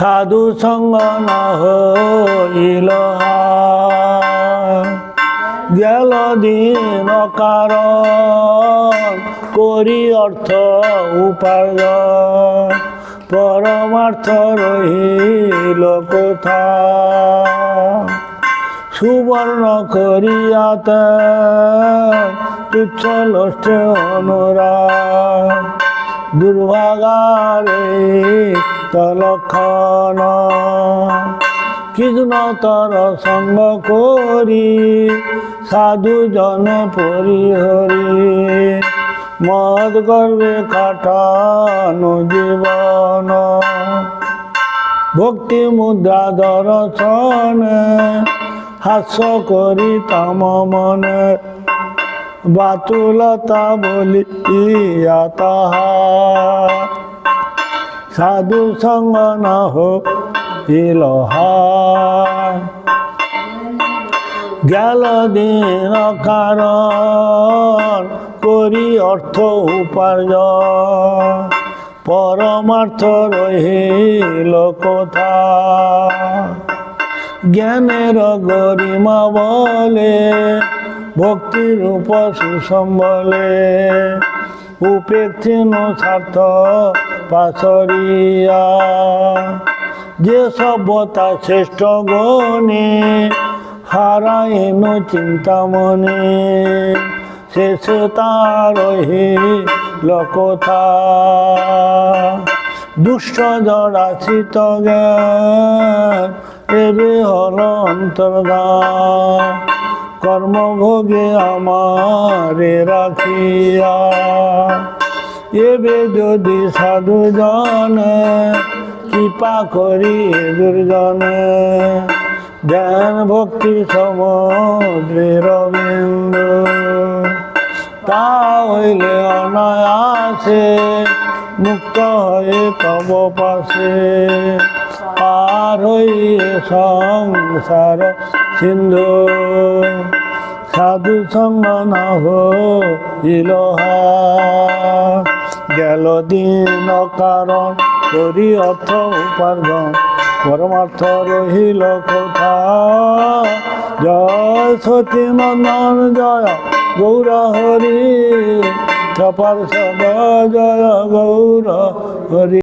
সাধু সঙ্গ না। গেল দিন কারণ করি অর্থ উপার্জন পরমার্থ রহিল কোথা সুবর্ণ করিয়াতে তুচ্ছ লষ্টে অনুরাগ দুর্ভাগারে তলক্ষণ কৃষ্ণ তর সঙ্গ করি, সাধু জন পরিহরি। মদ গর্বে কাটানো জীবন। ভক্তি মুদ্রা দর্শনে হাস্য করি তম মনে। বাতুলতা বলি ইয়া তাহা। সাধু সঙ্গ না হইল গেল দিন কারণ, করি অর্থ উপার্জন। পরমার্থ রহিল কোথা জ্ঞানের গরিমা বলে, ভক্তির রূপ সুসম্বলে উপেক্ষিন স্বার্থ পাশরিয়া যে সভ্যতা শ্রেষ্ঠ গণে হারাইন চিন্তামণি শেষ তার লোকথা। দুষ্ট জড়াচিত জ্ঞান, এবে হল অন্তর্দান কর্মভোগে আমারে রাখিয়া। এবে যদি সাধু জনে, কৃপা করি দুর্জনে জ্ঞান ভক্তি সমুদ্রের বিন্দু তা হইলে অনায়াসে মুক্ত হয়ে তব পাশে পার হইয়ে সংসার সিন্ধু, সাধু সঙ্গ না হইল হার। গেল দিন কারণ করি অর্থ উপার্জন, পরমার্থ রহিল কোথা জয় সতী নন্দন, জয় গৌর হরি সপার সদ জয় গৌর হরি